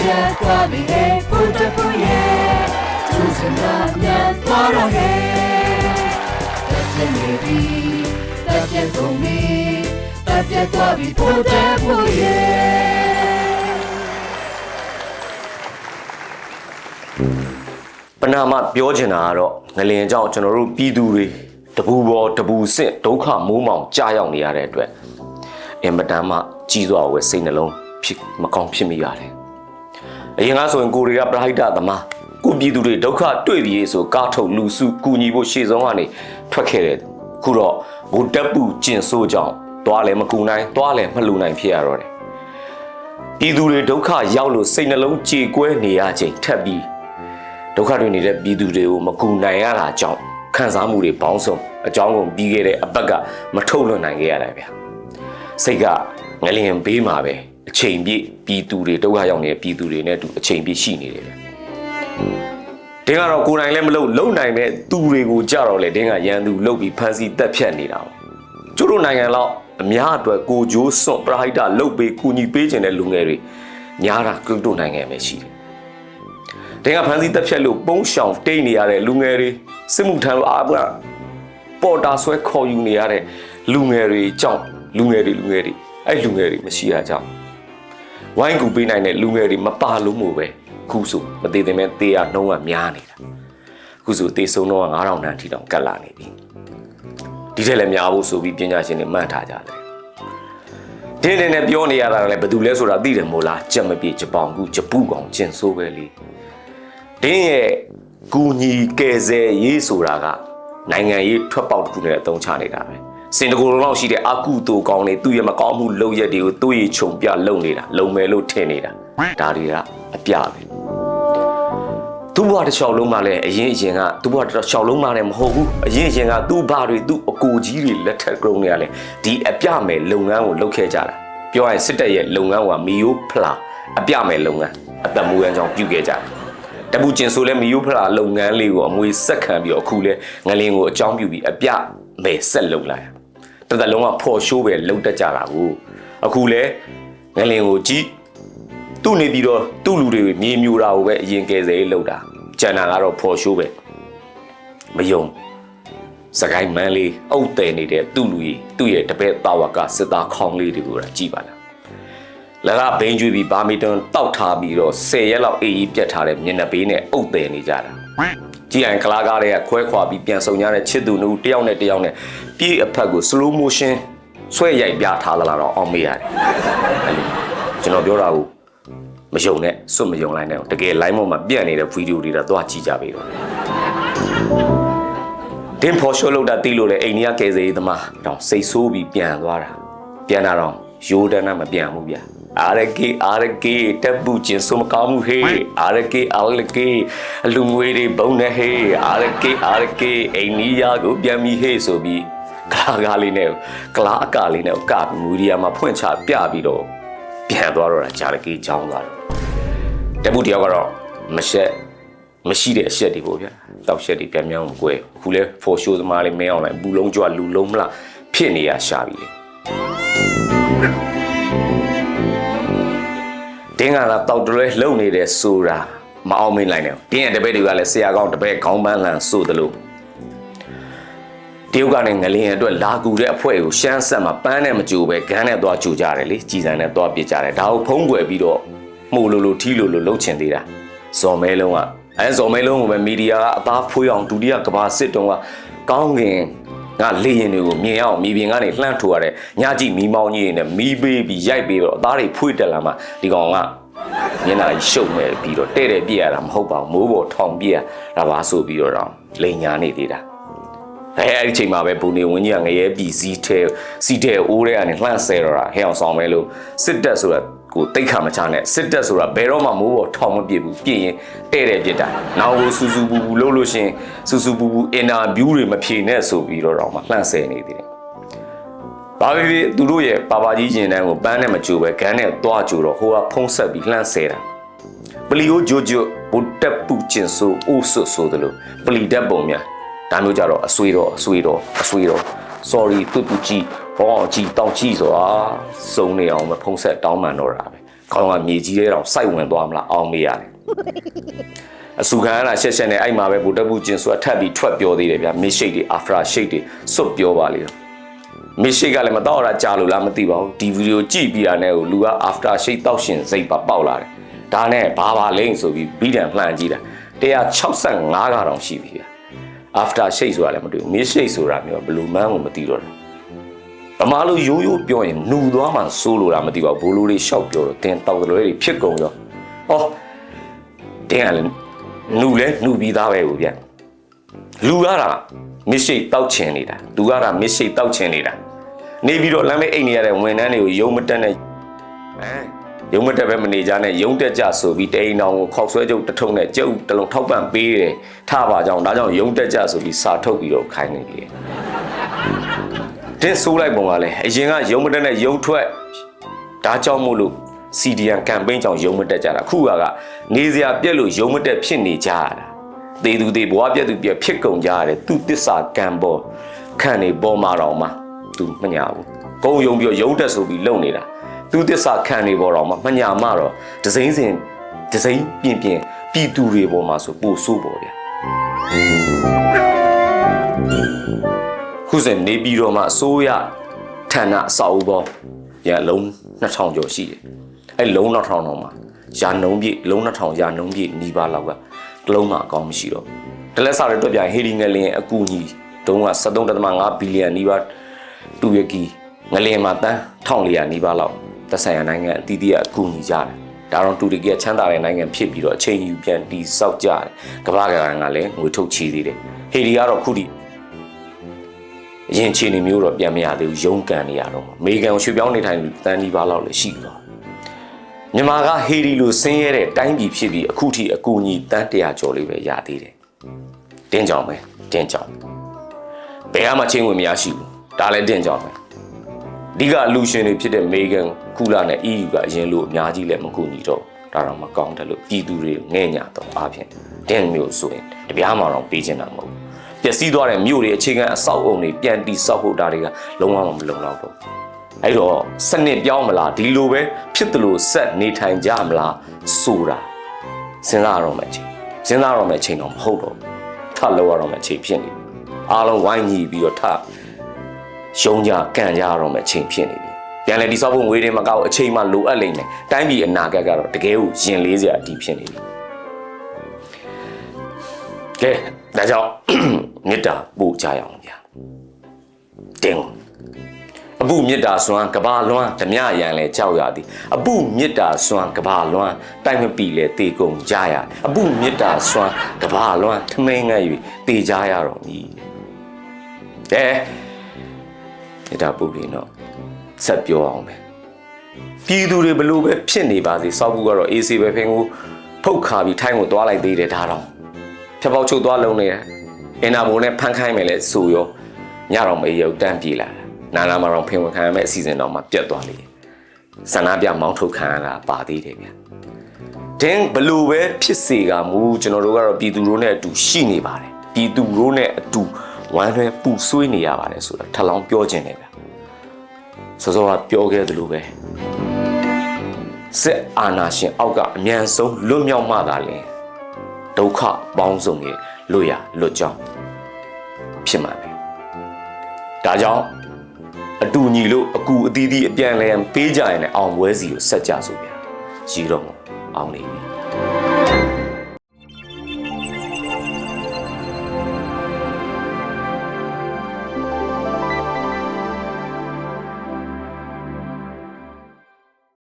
ပြတ်သွားပြီဟဲ့ဘုဒ္ဓဘုရဲ့သူစင်တာမြတ်သွားတော့ဟဲ့တက်ပြတ်နေပြီတက်ပြတ်ကုန်ပြီတက်ပြတ်သွားပြီဘုဒ္ဓဘုရဲ့ပနာမပြောချင်တာကတော့ငလင်ကြောင့်ကျွန်တော်တို့ပြည်သူတွေတပူပေါ်တပူစစ်ဒုက္ခမိုးမောင်ကြာရောက်နေရတဲ့အတွက်အင်မတန်မှကြီးစွာဝယ်စိတ်နှလုံးဖြစ်မကောင်းဖြစ်မိရတယ်။ အရင်ကဆိုရင်ကိုတွေကပရိုက်တာသမားကိုပြည်သူတွေဒုက္ခတွေ့ပြီးဆိုကားထုတ်လူစုကူညီဖို့ရှေ့ဆုံးကနေထွက်ခဲ့တယ်။ခုတော့ဘုတက်ပူကျင်ဆိုးကြောင့်သွားလည်းမကူနိုင်သွားလည်းမလှူနိုင်ဖြစ်ရတော့တယ်။ပြည်သူတွေဒုက္ခရောက်လို့စိတ်နှလုံးကြေကွဲနေရချိန်ထပ်ပြီးဒုက္ခတွေနေတဲ့ပြည်သူတွေကိုမကူနိုင်ရတာကြောင့်ခံစားမှုတွေပေါင်းစုံအကြောင်းကုန်ပြီးခဲ့တဲ့အပတ်ကမထုတ်လွှင့်နိုင်ခဲ့ရတာဗျာစိတ်ကငလျင်ဘေးမှာပဲ အချိန်ပြည့်ပြည်သူတွေဒုက္ခရောက်နေတဲ့ပြည်သူတွေနဲ့အတူအချိန်ပြည့်ရှိနေတယ်ဗျာတင်းကတော့ကိုယ်တိုင်လည်းမလုပ်လုံနိုင်တဲ့သူတွေကိုကြတော့လေတင်းကရန်သူလုတ်ပြီးဖမ်းဆီးတက်ဖြတ်နေတာပေါ့ကျတို့နိုင်ငံလောက်အများအတွက်ကိုဂျိုးစွန့်ပရဟိတလုတ်ပေးကူညီပေးခြင်းတဲ့လူငယ်တွေများတာကျတို့နိုင်ငံပဲရှိတယ်တင်ကဖန်စီတက်ဖြတ်လို့ပုံးရှောင်တိတ်နေရတဲ့လူငယ်တွေစစ်မှုထမ်းလို့အားကပေါ်တာဆွဲခေါ်ယူနေရတဲ့လူငယ်တွေကြောင့်လူငယ်တွေလူငယ်တွေအဲ့လူငယ်တွေမရှိတာကြောင့် ဝိုင်းကူပေးနိုင်တဲ့လူငယ်တွေမပါလို့မို့ပဲခုဆိုမသေးသေးမဲ့တေးရနှုံးကများနေတာခုဆိုတေးဆုံးတော့9000တန်းထိတောင်ကတ်လာနေပြီဒီထက်လည်းများဖို့ဆိုပြီးပညာရှင်တွေမှတ်ထားကြတယ်တင်းတင်းနဲ့ပြောနေရတာလည်းဘယ်သူလဲဆိုတာသိတယ်မို့လားကြက်မပြေဂျပောင်ကူဂျပူကောင်ကျင်ဆိုးပဲလေဒင်းရဲ့ကူညီကယ်ဆယ်ရေးဆိုတာကနိုင်ငံရေးထွက်ပေါက်တစ်ခုနဲ့အသုံးချနေတာပဲ စင်တကူလုံးလောက်ရှိတဲ့အကုသိုလ်ကောင်းတွေသူ့ရဲ့မကောင်းမှုလုပ်ရက်တွေကိုသူ့ရဲ့ခြုံပြလုပ်နေတာလုံမယ်လို့ထင်နေတာဒါတွေကအပြပဲသူ့ဘဝတစ်လျှောက်လုံးမှလည်းအရင်အရင်ကသူ့ဘဝတစ်လျှောက်လုံးမှလည်းမဟုတ်ဘူးအရင်အရင်ကသူ့ဘာတွေသူ့အကိုကြီးတွေလက်ထက်ကုန်းတွေကလည်းဒီအပြမယ်လုပ်ငန်းကိုလုပ်ခဲ့ကြတာပြောရရင်စစ်တပ်ရဲ့လုပ်ငန်းကမီယိုဖလာအပြမယ်လုပ်ငန်းအသက်မွေးရန်ကြောင့်ပြုခဲ့ကြတယ်တပူကျင်ဆိုလဲမီယိုဖလာလုပ်ငန်းလေးကိုအမွေဆက်ခံပြီးတော့အခုလဲငလင်းကိုအကြောင်းပြုပြီးအပြမဲဆက်လုပ်လာ တသက်လုံးကဖော်ရှိုးပဲလှုပ်တတ်ကြတာကိုအခုလဲငလင်းကိုကြည့်သူ့နေပြီးတော့သူ့လူတွေမြေမြူတာကိုပဲအရင်ကယ်ဆယ်ရေးလုပ်တာကျန်တာကတော့ဖော်ရှိုးပဲမယုံစကိုင်းမန်းလေးအုတ်တယ်နေတဲ့သူ့လူကြီးသူ့ရဲ့တပည့်တာဝကစစ်သားခေါင်းလေးတွေကိုကြည့်ပါလားလကဘိန်းကျွေးပြီးဘာမီတန်တောက်ထားပြီးတော့10ရက်လောက်အေးအေးပြတ်ထားတဲ့မျက်နှာပေးနဲ့အုပ်တယ်နေကြတာ ကြည်အိုင်ကလာကားတွေကခွဲခွာပြီးပြန်ဆုံကြတဲ့ချစ်သူတို့တယောက်နဲ့တယောက်နဲ့ပြေးအဖက်ကို slow motion ဆွဲရိုက်ပြထားလာတော့အောင်မေးရတယ်အဲ့လိုကျွန်တော်ပြောတာကိုမယုံနဲ့စွတ်မယုံလိုက်နဲ့တကယ် line ပေါ်မှာပြန့်နေတဲ့ဗီဒီယိုတွေတော့သွားကြည့်ကြပြီတော့တင်ဖော်ရှိုးလို့တာတီးလို့လေအိန္ဒိယကယ်ဆယ်ရေးသမားတောင်စိတ်ဆိုးပြီးပြန်သွားတာပြန်လာတော့ရိုးတန်းနဲ့မပြန်ဘူးဗျာ အာရကေအာရကေတပ်ပူကျင်စုမကောင်းမှုဟေးအာရကေအာရကေအလူငွေတွေဘုံနဲ့ဟေးအာရကေအာရကေအိန္ဒိယကိုပြန်ပြီးဟေးဆိုပြီးကလာကားလေးနဲ့ကလာအကလေးနဲ့ကပြီးမူရီယာမှာဖွင့်ချပြပြီးတော့ပြန်သွားတော့တာဂျာရကေချောင်းသွားတော့တပ်ပူတယောက်ကတော့မရှက်မရှိတဲ့အရှက်တွေပေါ့ဗျာတောက်ရှက်တွေပြန်ပြောင်းကိုယ်ခုလဲ for show သမားလေးမင်းအောင်လိုက်ဘူးလုံးကြွလူလုံးမလားဖြစ်နေရရှာပြီလေ တင်းကလာတောက်တလွဲလုံနေတယ်ဆိုတာမအောင်မင်းလိုက်နဲ့တင်းရဲ့တပည့်တွေကလည်းဆရာကောင်းတပည့်ခေါင်းပန်းလန်ဆိုသလိုတရုတ်ကနေငလင်းအတွက်လာကူတဲ့အဖွဲကိုရှမ်းဆက်မှာပန်းနဲ့မကြိုပဲဂန်းနဲ့သွားကြိုကြတယ်လေကြည်စံနဲ့သွားပြစ်ကြတယ်ဒါကိုဖုံးကွယ်ပြီးတော့မှုလိုလိုထီလိုလိုလှုပ်ချင်သေးတာဇော်မဲလုံးကအဲဇော်မဲလုံးကိုပဲမီဒီယာကအသားဖွေးအောင်ဒုတိယကဘာစစ်တုံးကကောင်းကင် ငါလေရင်တွေကိုမြင်အောင်မြေပြင်ကနေလှမ်းထိုးရတဲ့ညကြည့်မီးမောင်းကြီးတွေနဲ့မီးပေးပြီးရိုက်ပေးတော့အသားတွေဖွေးတက်လာမှဒီကောင်ကမျက်နှာကြီးရှုပ်မဲ့ပြီးတော့တဲ့တဲ့ပြည့်ရတာမဟုတ်ပါဘူးမိုးပေါ်ထောင်ပြည့်ရတာပါဆိုပြီးတော့တော့လိန်ညာနေသေးတာ အဲအဲ့ဒီချိန်မှာပဲဘူနေဝင်းကြီးကငရဲပြည်စည်းထဲစီးတဲ့အိုးထဲကနေလှန့်ဆဲတော့တာဟဲအောင်ဆောင်မဲလို့စစ်တက်ဆိုတာကိုတိတ်ခါမချနဲ့စစ်တက်ဆိုတာဘယ်တော့မှမိုးပေါ်ထောင်မပြစ်ဘူးပြည့်ရင်တဲ့တဲ့ပြစ်တာနောက်ကိုစူစူပူပူလှုပ်လို့ရှရင်စူစူပူပူအင်တာဗျူးတွေမဖြေနဲ့ဆိုပြီးတော့တော့မှလှန့်ဆဲနေသေးတယ်ဘာဖြစ်ဖြစ်သူတို့ရဲ့ပါပါကြီးရင်တန်းကိုပန်းနဲ့မကြိုပဲဂန်းနဲ့သွားကြိုတော့ဟိုကဖုံးဆက်ပြီးလှမ်းဆဲတာပလီယိုဂျိုဂျိုဘုတက်ပူကျင်ဆိုအိုးဆွဆိုတယ်လို့ပလီတက်ပုံများ ဒါမျိုးကြတော့အဆွေတော့အဆွေတော့အဆွေတော့ sorry တူတူကြီးဟောကြီးတောင်ကြီးဆိုတာစုံနေအောင်မဖုံးဆက်တောင်းပန်တော့တာပဲခေါင်းကမြေကြီးတဲ့တော့စိုက်ဝင်သွားမလားအောင်မေးရတယ်အဆူခံရတာရှက်ရှက်နဲ့အဲ့မှာပဲဗိုလ်တပ်ဘူးကျင်ဆိုတာထပ်ပြီးထွက်ပြောသေးတယ်ဗျာမစ်ရှိတ်တွေအာဖရာရှိတ်တွေစွတ်ပြောပါလေတော့မစ်ရှိတ်ကလည်းမတော့ရကြာလို့လားမသိပါဘူးဒီဗီဒီယိုကြည့်ပြီးတာနဲ့ကိုလူက after shake တောက်ရှင်စိတ်ပါပေါက်လာတယ်ဒါနဲ့ဘာပါလိမ့်ဆိုပြီးဘီဒံလှန်ကြည့်တာ165ကတော့ရှိပြီဗျာ after shake ဆိုတာလည်းမတွေ့ဘူး mid shake ဆိုတာမျိုးဘယ်လိုမှန်းကိုမသိတော့တယ်ဗမာလိုရိုးရိုးပြောရင်နှူသွားမှစိုးလို့လားမသိပါဘူးဘိုးလိုတွေရှောက်ပြောတော့တင်းတောက်တယ်တွေဖြစ်ကုန်ရောဟောတင်းကလည်းနှူလဲနှူပြီးသားပဲကိုဗျလူရတာမစ်ရှိတ်တောက်ချင်နေတာလူရတာမစ်ရှိတ်တောက်ချင်နေတာနေပြီးတော့လမ်းမေးအိတ်နေရတဲ့ဝန်ထမ်းတွေကိုယုံမတက်နဲ့အဲ ယုံမတက်ပဲမနေကြနဲ့ယုံတက်ကြဆိုပြီးတိန်တောင်ကိုခောက်ဆွဲကြုတ်တစ်ထုံနဲ့ကျုပ်တစ်လုံးထောက်ပံ့ပေးတယ်ထပါကြောင်ဒါကြောင့်ယုံတက်ကြဆိုပြီးစာထုတ်ပြီးတော့ခိုင်းနေတယ်တင်းဆိုးလိုက်ပုံကလည်းအရင်ကယုံမတက်နဲ့ယုံထွက်ဒါကြောင့်မို့လို့ CDN campaign ကြောင့်ယုံမတက်ကြတာခုကနေစရာပြက်လို့ယုံမတက်ဖြစ်နေကြရတာသေသူသေဘဝပြက်သူပြက်ဖြစ်ကုန်ကြရတယ်သူတစ္ဆာကံပေါ်ခံနေပေါ်မှာတော့မှသူမညာဘူးကုံယုံပြီးတော့ယုံတက်ဆိုပြီးလုံနေတာ သူတစ္ဆာခံနေပေါ်တော့မှမညာမတော့ဒစိမ့်စင်ဒစိမ့်ပြင်းပြင်းပြည်သူတွေပေါ်မှာဆိုပို့ဆိုးပေါ်ဗျာခုစနေပြီးတော့မှအစိုးရဌာနအစာအုပ်ပေါ်ရလုံး2000ကျော်ရှိတယ်အဲ့လုံး2000တော့မှာရာနှုံးပြည့်လုံး2000ရာနှုံးပြည့်နီးပါးလောက်ကတစ်လုံးမှအကောင်းမရှိတော့ဘူးတလက်စားတဲ့တွက်ပြဟေဒီငလင်အကူညီတုံးက73.5ဘီလီယံနီးပါးတူရကီငလင်မှာတန်း1400နီးပါးလောက် သက်ဆိုင်ရာနိုင်ငံအသီးသီးအကူညီကြတယ်ဒါတော့တူရကီကချမ်းသာတဲ့နိုင်ငံဖြစ်ပြီးတော့အချိန်ယူပြန်တီဆောက်ကြတယ်ကမ္ဘာကလည်းငွေထုတ်ချေးသေးတယ်ဟေဒီကတော့ခုထိအရင်ခြေနေမျိုးတော့ပြန်မရသေးဘူးရုန်းကန်နေရတော့မှာအမေရိကန်ကိုရွှေ့ပြောင်းနေထိုင်လူတန်းဒီပါလောက်လည်းရှိသွားမြန်မာကဟေဒီလိုဆင်းရဲတဲ့တိုင်းပြည်ဖြစ်ပြီးအခုထိအကူအညီတန်း100ကျော်လေးပဲရသေးတယ်တင်းကြောင်ပဲတင်းကြောင်ဘယ်မှချင်းဝင်မရရှိဘူးဒါလည်းတင်းကြောင်ပဲ အဓိကအလူရှင်တွေဖြစ်တဲ့အမေရိကန်ကုလာနဲ့ EU ကအရင်လိုအများကြီးလည်းမကူညီတော့ဘူးဒါတော့မကောင်းတယ်လို့ပြည်သူတွေငဲ့ညာတော့အားဖြင့်တင်းမျိုးဆိုရင်တပြားမှတော့ပေးချင်တာမဟုတ်ဘူးပျက်စီးသွားတဲ့မြို့တွေအခြေခံအဆောက်အုံတွေပြန်တီဆောက်ဖို့ဒါတွေကလုံးဝမလုံလောက်တော့ဘူးအဲ့တော့စနစ်ပြောင်းမလားဒီလိုပဲဖြစ်တယ်လို့ဆက်နေထိုင်ကြမလားဆိုတာစဉ်းစားရတော့မယ်ချိန်စဉ်းစားရတော့မယ်ချိန်တော့မဟုတ်တော့ဘူးထပ်လောက်ရတော့မယ်ချိန်ဖြစ်နေပြီအားလုံးဝိုင်းညီပြီးတော့ထ ရှုံးကြကန်ကြရတော့မယ်ချိန်ဖြစ်နေပြီပြန်လဲဒီဆောက်ဖို့ငွေတွေမကောက်အချိန်မှလိုအပ်လိမ့်မယ်တိုင်းပြည်အနာဂတ်ကတော့တကယ်ကိုရင်လေးစရာအတီးဖြစ်နေပြီကဲဒါကြောင့်မေတ္တာပို့ကြရအောင်ဗျာတင်းကိုအပုမေတ္တာစွမ်းကဘာလွမ်းဓမြရန်လဲကြောက်ရသည်အပုမေတ္တာစွမ်းကဘာလွမ်းတိုက်မပီလဲတေကုန်ကြရအပုမေတ္တာစွမ်းကဘာလွမ်းထမင်းငတ်၍တေကြရတော့မည်ကဲ မေတ္တာပုပြီနော်ဆက်ပြောအောင်မယ်ပြည်သူတွေဘလို့ပဲဖြစ်နေပါစေစောက်ဘူးကတော့အေးစေပဲဖင်ကိုဖုတ်ခါပြီးထိုင်းကိုသွားလိုက်သေးတယ်ဒါတော့ဖြတ်ပေါက်ချုပ်သွားလုံးနေတယ်အင်နာဘိုနဲ့ဖန်ခိုင်းမယ်လဲဆိုရောညတော့မေးရုပ်တန်းပြေးလာတာနာနာမတော်ဖင်ဝင်ခံရမယ့်အစီအစဉ်တော့မှပြတ်သွားလိမ့်ဆန္ဒပြမောင်းထုတ်ခံရတာပါသေးတယ်ဗျတင်းဘလို့ပဲဖြစ်စေကမူကျွန်တော်တို့ကတော့ပြည်သူတို့နဲ့အတူရှိနေပါတယ်ပြည်သူတို့နဲ့အတူ ဝမ်းလွှဲပူဆွေးနေရပါတယ်ဆိုတာထပ်လောင်းပြောခြင်းတယ်ဗျစောစောကပြောခဲ့သလိုပဲစစ်အာဏာရှင်အောက်ကအမြန်ဆုံးလွတ်မြောက်မှသာလင်ဒုက္ခပေါင်းစုံရဲ့လွတ်ရလွတ်ကြောင်းဖြစ်မှာပဲဒါကြောင့်အတူညီလို့အကူအသီးသီးအပြန်လဲပေးကြရင်လည်းအောင်ပွဲစီကိုဆက်ကြဆိုဗျာရှိတော့မအောင်နေပြီ